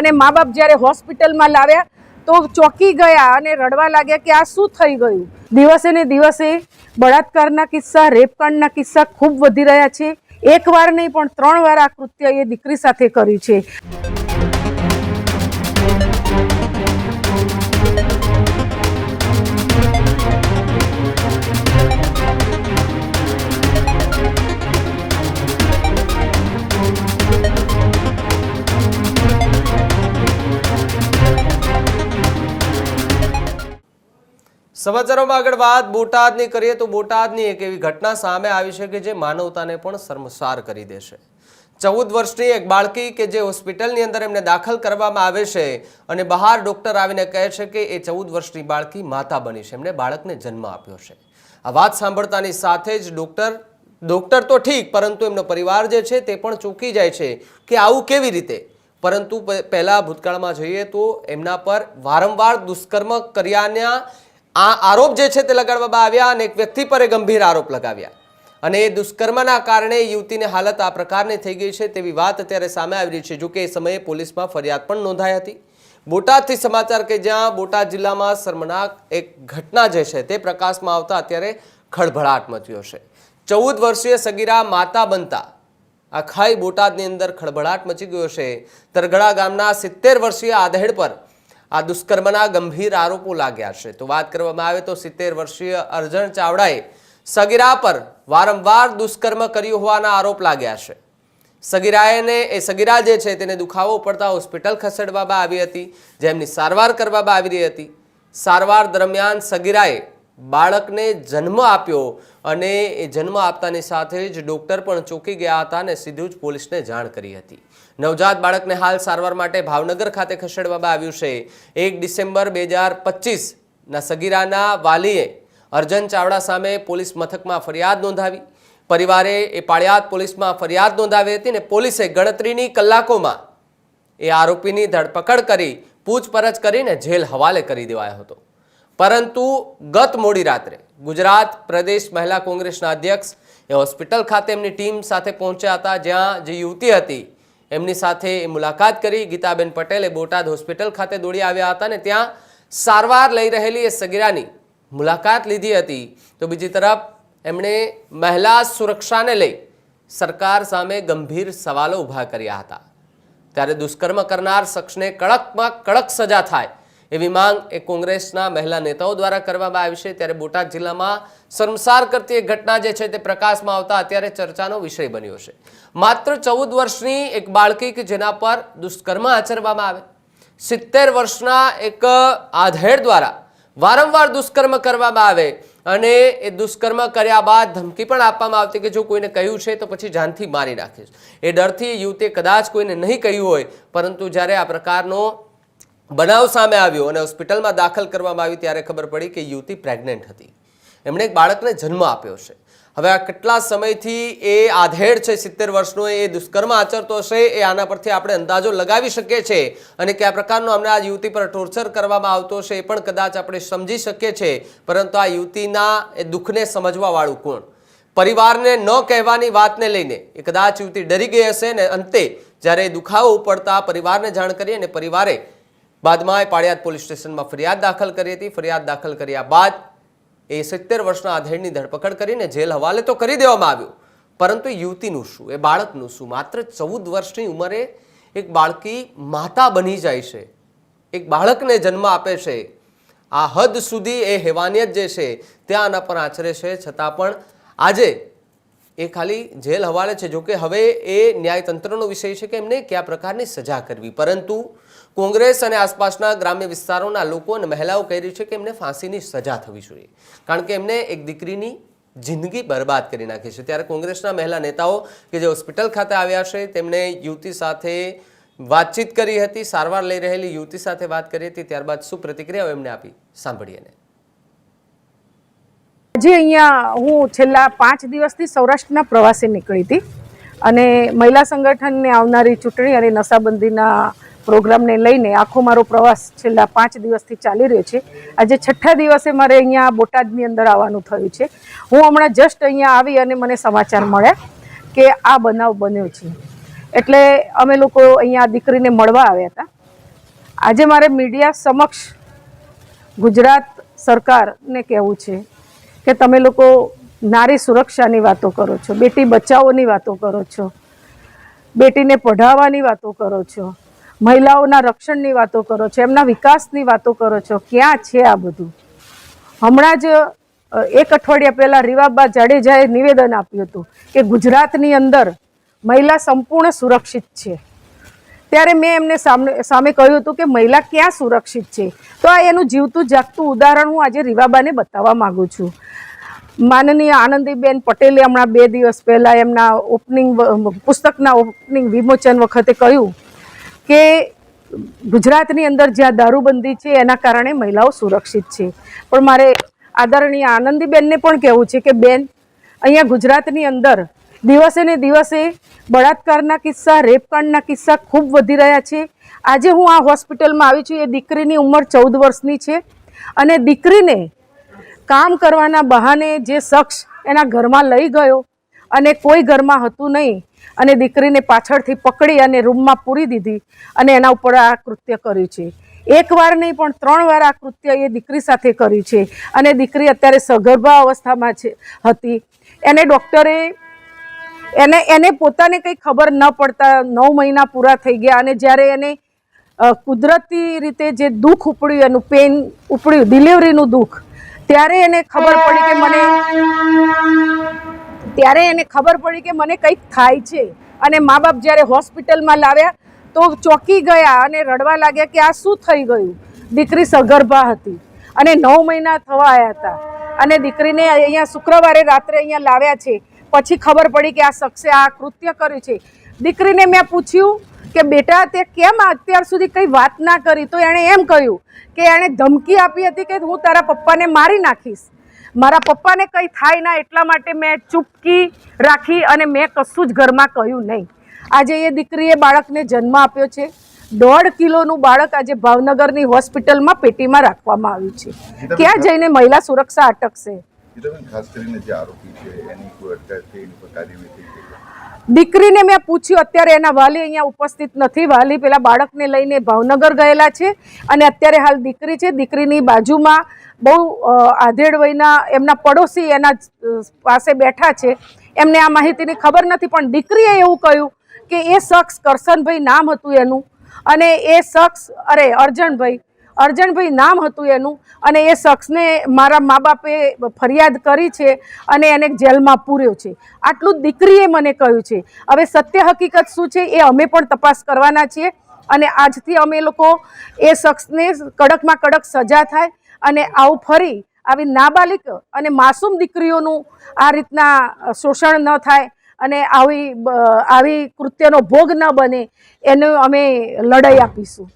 અને મા બાપ જ્યારે હોસ્પિટલમાં લાવ્યા તો ચોંકી ગયા અને રડવા લાગ્યા કે આ શું થઈ ગયું? દિવસે ને દિવસે બળાત્કારના કિસ્સા રેપકાંડના કિસ્સા ખૂબ વધી રહ્યા છે. એક વાર નહીં પણ ત્રણ વાર આ કૃત્ય એ દીકરી સાથે કર્યું છે. સમાચારોમાં આગળ વાત. બોટાદની કરીએ તો બોટાદની એક એવી ઘટના સામે આવી છે કે જે માનવતાને પણ શર્મસાર કરી દેશે. ચૌદ વર્ષની એક બાળકી કે જે હોસ્પિટલની અંદર એમને દાખલ કરવામાં આવે છે અને બહાર ડૉક્ટર આવીને કહે છે કે એ ચૌદ વર્ષની બાળકી માતા બની છે. એમને બાળકને જન્મ આપ્યો છે. આ વાત સાંભળતાની સાથે જ ડૉક્ટર ડૉક્ટર તો ઠીક, પરંતુ એમનો પરિવાર જે છે તે પણ ચૂકી જાય છે કે આવું કેવી રીતે? પરંતુ પહેલાં પહેલા ભૂતકાળમાં જોઈએ તો એમના પર વારંવાર દુષ્કર્મ કર્યાના આ આરોપ જે છે તે લગાડવામાં આવ્યા અને એક વ્યક્તિ પર એ ગંભીર આરોપ લગાવ્યા. અને એ દુષ્કર્મના કારણે યુવતીની હાલત આ પ્રકારની થઈ ગઈ છે તેવી વાત અત્યારે સામે આવી રહી છે. જો કે એ સમયે પોલીસમાં ફરિયાદ પણ નોંધાઈ હતી. બોટાદથી સમાચાર કે જ્યાં બોટાદ જિલ્લામાં શર્મનાક એક ઘટના જે છે તે પ્રકાશમાં આવતા અત્યારે ખળભળાટ મચ્યો છે. ચૌદ વર્ષીય સગીરા માતા બનતા આખાઈ બોટાદની અંદર ખળભળાટ મચી ગયો છે. તરગડા ગામના સિત્તેર વર્ષીય આધેડ પર આ દુષ્કર્મના ગંભીર આરોપો લાગ્યા છે. તો વાત કરવામાં આવે તો સિત્તેર વર્ષીય અર્જણ ચાવડાએ સગીરા પર વારંવાર દુષ્કર્મ કર્યું હોવાના આરોપ લાગ્યા છે. સગીરાએને, એ સગીરા જે છે તેને દુખાવો પડતા હોસ્પિટલ ખસેડવામાં આવી હતી, જેમની સારવાર કરવામાં આવી રહી હતી. સારવાર દરમિયાન સગીરાએ બાળકને જન્મ આપ્યો અને એ જન્મ આપતાની સાથે જ ડૉક્ટર પણ ચોંકી ગયા હતા અને સીધું જ પોલીસને જાણ કરી હતી. નવજાત બાળકને હાલ સારવાર માટે ભાવનગર ખાતે ખસેડવામાં આવ્યું છે. એક ડિસેમ્બર બે હજાર પચીસના સગીરાના વાલીએ અર્જન ચાવડા સામે પોલીસ મથકમાં ફરિયાદ નોંધાવી. પરિવારે એ પાળિયાદ પોલીસમાં ફરિયાદ નોંધાવી હતી ને પોલીસે ગણતરીની કલાકોમાં એ આરોપીની ધરપકડ કરી, પૂછપરછ કરીને જેલ હવાલે કરી દેવાયો હતો. પરંતુ ગત મોડી રાત્રે ગુજરાત પ્રદેશ મહિલા કોંગ્રેસના અધ્યક્ષ એ હોસ્પિટલ ખાતે એમની ટીમ સાથે પહોંચ્યા હતા, જ્યાં જે યુવતી હતી, એમની સાથે મુલાકાત કરી. ગીતાબેન પટેલે બોટાદ હોસ્પિટલ ખાતે દોડી આવ્યા હતા ને ત્યાં સારવાર લઈ રહેલી એ સગીરાની મુલાકાત લીધી હતી. તો બીજી તરફ એમણે મહિલા સુરક્ષાને લઈ સરકાર સામે ગંભીર સવાલો ઊભા કર્યા હતા. ત્યારે દુષ્કર્મ કરનાર શખ્સને કડકમાં કડક સજા થાય એવી માંગ એ કોંગ્રેસના મહિલા નેતાઓ દ્વારા કરવામાં આવી છે. ત્યારે બોટાદ જિલ્લામાં શરમસાર કરતી એક ઘટના જે છે તે પ્રકાશમાં આવતા અત્યારે ચર્ચાનો વિષય બન્યો છે. માત્ર ચૌદ વર્ષની એક બાળકી કે જેના પર દુષ્કર્મ આચરવામાં આવે. સિત્તેર વર્ષના એક આધેડ દ્વારા વારંવાર દુષ્કર્મ કરવામાં આવે અને એ દુષ્કર્મ કર્યા બાદ ધમકી પણ આપવામાં આવતી કે જો કોઈને કહ્યું છે તો પછી જાનથી મારી નાખીશ. એ ડરથી યુવતીએ કદાચ કોઈને નહીં કહ્યું હોય, પરંતુ જ્યારે આ પ્રકારનો બનાવ સામે આવ્યો અને હોસ્પિટલમાં દાખલ કરવામાં આવી ત્યારે ખબર પડી કે યુવતી પ્રેગ્નન્ટ હતી. એમણે એક બાળકને જન્મ આપ્યો છે. હવે આ કેટલા સમયથી એ આધેડ છે, સિત્તેર વર્ષનો, એ દુષ્કર્મ આચરતો હશે એ આના પરથી આપણે અંદાજો લગાવી શકીએ છીએ અને કયા પ્રકારનો અમને આ યુવતી પર ટોર્ચર કરવામાં આવતો છે એ પણ કદાચ આપણે સમજી શકીએ છીએ. પરંતુ આ યુવતીના એ દુઃખને સમજવાવાળું કોણ? પરિવારને ન કહેવાની વાતને લઈને એ કદાચ યુવતી ડરી ગઈ હશે ને અંતે જ્યારે દુખાવો ઉપડતા પરિવારને જાણ કરી અને પરિવારે બાદમાં એ પાળિયાદ પોલીસ સ્ટેશનમાં ફરિયાદ દાખલ કરી હતી. ફરિયાદ દાખલ કર્યા બાદ એ સિત્તેર વર્ષના આધેડની ધરપકડ કરીને જેલ હવાલે તો કરી દેવામાં આવ્યું. પરંતુ યુવતીનું શું? એ બાળકનું શું? માત્ર ચૌદ વર્ષની ઉંમરે એક બાળકી માતા બની જાય છે. એક બાળકને જન્મ આપે છે. આ હદ સુધી એ હેવાનિયત જે છે, ત્યાં આના પર આચરે છે. છતાં પણ આજે એ ખાલી જેલ હવાલે છે. જોકે હવે એ ન્યાયતંત્રનો વિષય છે કે એમને કયા પ્રકારની સજા કરવી. પરંતુ કોંગ્રેસ અને આસપાસના ગ્રામ્ય વિસ્તારોના લોકો અને મહિલાઓ કહી રહી છે કે એમને ફાંસીની સજા થવી જોઈએ. કારણ કે એમને એક દીકરીની જિંદગી બરબાદ કરી નાખી છે. ત્યારે કોંગ્રેસના મહિલા નેતાઓ કે જે હોસ્પિટલ ખાતે આવ્યા છે, તેમણે યુવતી સાથે વાતચીત કરી હતી, સારવાર લઈ રહેલી યુવતી સાથે વાત કરી હતી. ત્યારબાદ શું પ્રતિક્રિયાઓ એમને આપી? સાંભળીએ આજે અહીંયા હું છેલ્લા પાંચ દિવસથી સૌરાષ્ટ્રના પ્રવાસે નીકળી હતી અને મહિલા સંગઠનને આવનારી ચૂંટણી અને નશાબંધીના પ્રોગ્રામને લઈને આખો મારો પ્રવાસ છેલ્લા પાંચ દિવસથી ચાલી રહ્યો છે. આજે છઠ્ઠા દિવસે મારે અહીંયા બોટાદની અંદર આવવાનું થયું છે. હું હમણાં જસ્ટ અહીંયા આવી અને મને સમાચાર મળ્યા કે આ બનાવ બન્યો છે. એટલે અમે લોકો અહીંયા દીકરીને મળવા આવ્યા હતા. આજે મારે મીડિયા સમક્ષ ગુજરાત સરકારને કહેવું છે કે તમે લોકો નારી સુરક્ષાની વાતો કરો છો, બેટી બચાવોની વાતો કરો છો, બેટીને પઢાવવાની વાતો કરો છો, મહિલાઓના રક્ષણની વાતો કરો છો, એમના વિકાસની વાતો કરો છો, ક્યાં છે આ બધું? હમણાં જ એક અઠવાડિયા પહેલાં રીવાબા જાડેજાએ નિવેદન આપ્યું હતું કે ગુજરાતની અંદર મહિલા સંપૂર્ણ સુરક્ષિત છે. ત્યારે મેં એમને સામે સામે કહ્યું હતું કે મહિલા ક્યાં સુરક્ષિત છે? તો આ એનું જીવતું જાગતું ઉદાહરણ હું આજે રીવાબાને બતાવવા માગું છું. માનનીય આનંદીબેન પટેલે હમણાં બે દિવસ પહેલાં એમના ઓપનિંગ પુસ્તકના ઓપનિંગ વિમોચન વખતે કહ્યું કે ગુજરાતની અંદર જ્યાં દારૂબંધી છે, એના કારણે મહિલાઓ સુરક્ષિત છે. પણ મારે આદરણીય આનંદીબેનને પણ કહેવું છે કે બેન, અહીંયા ગુજરાતની અંદર દિવસે ને દિવસે બળાત્કારના કિસ્સા, રેપકાંડના કિસ્સા ખૂબ વધી રહ્યા છે. આજે હું આ હોસ્પિટલમાં આવી છું. એ દીકરીની ઉંમર ચૌદ વર્ષની છે અને દીકરીને કામ કરવાના બહાને જે શખ્સ એના ઘરમાં લઈ ગયો અને કોઈ ઘરમાં હતું નહીં અને દીકરીને પાછળથી પકડી અને રૂમમાં પૂરી દીધી અને એના ઉપર આ કૃત્ય કર્યું છે. એક વાર નહીં, પણ ત્રણ વાર આ કૃત્ય એ દીકરી સાથે કર્યું છે અને દીકરી અત્યારે સગર્ભા અવસ્થામાં છે, હતી. એને ડૉક્ટરે એને એને પોતાને કંઈ ખબર ન પડતા નવ મહિના પૂરા થઈ ગયા અને જ્યારે એને કુદરતી રીતે જે દુઃખ ઉપડ્યું, એનું પેન ઉપડ્યું ડિલિવરીનું દુઃખ, ત્યારે એને ખબર પડી કે મને, ત્યારે એને ખબર પડી કે મને કંઈક થાય છે. અને મા બાપ જ્યારે હોસ્પિટલમાં લાવ્યા, તો ચોંકી ગયા અને રડવા લાગ્યા કે આ શું થઈ ગયું? દીકરી સગર્ભા હતી. અને નવ મહિના થવા આવ્યા હતા. અને દીકરીને અહીંયા શુક્રવારે રાત્રે અહીંયા લાવ્યા છે. પછી ખબર પડી કે આ શખ્સે આ કૃત્ય કર્યું છે. દીકરીને મેં પૂછ્યું કે બેટા તે કેમ અત્યાર સુધી કંઈ વાત ના કરી? તો એણે એમ કહ્યું કે એણે ધમકી આપી હતી કે હું તારા પપ્પાને મારી નાખીશ. મારા પપ્પાને કંઈ થાય ના એટલા માટે મેં ચૂપકી રાખી અને મેં કશું જ ઘરમાં કહ્યું નહીં. આજે એ દીકરીએ બાળકને જન્મ આપ્યો છે. દોઢ કિલોનું બાળક આજે ભાવનગરની હોસ્પિટલમાં પેટીમાં રાખવામાં આવ્યું છે. ક્યાં જઈને મહિલા સુરક્ષા અટકશે? દીકરીને મેં પૂછ્યું, અત્યારે એના વાલી અહીંયા ઉપસ્થિત નથી. વાલી પેલા બાળકને લઈને ભાવનગર ગયેલા છે અને અત્યારે હાલ દીકરી છે. દીકરીની બાજુમાં બહુ આધેડ વયના એમના પડોશી એના પાસે બેઠા છે. એમને આ માહિતીની ખબર નથી, પણ દીકરીએ એવું કહ્યું કે એ શખ્સ કરશનભાઈ નામ હતું એનું. અને એ શખ્સ, અરે અર્જણભાઈ અર્જણભાઈ નામ હતું એનું અને એ શખ્સને મારા મા બાપે ફરિયાદ કરી છે અને એને જેલમાં પૂર્યો છે. આટલું દીકરીએ મને કહ્યું છે. હવે સત્ય હકીકત શું છે એ અમે પણ તપાસ કરવાના છીએ અને આજથી અમે લોકો એ શખ્સને કડકમાં કડક સજા થાય અને આવું ફરી આવી નાબાલિક અને માસૂમ દીકરીઓનું આ રીતના શોષણ ન થાય અને આવી આવી કૃત્યનો ભોગ ન બને એનું અમે લડાઈ આપીશું.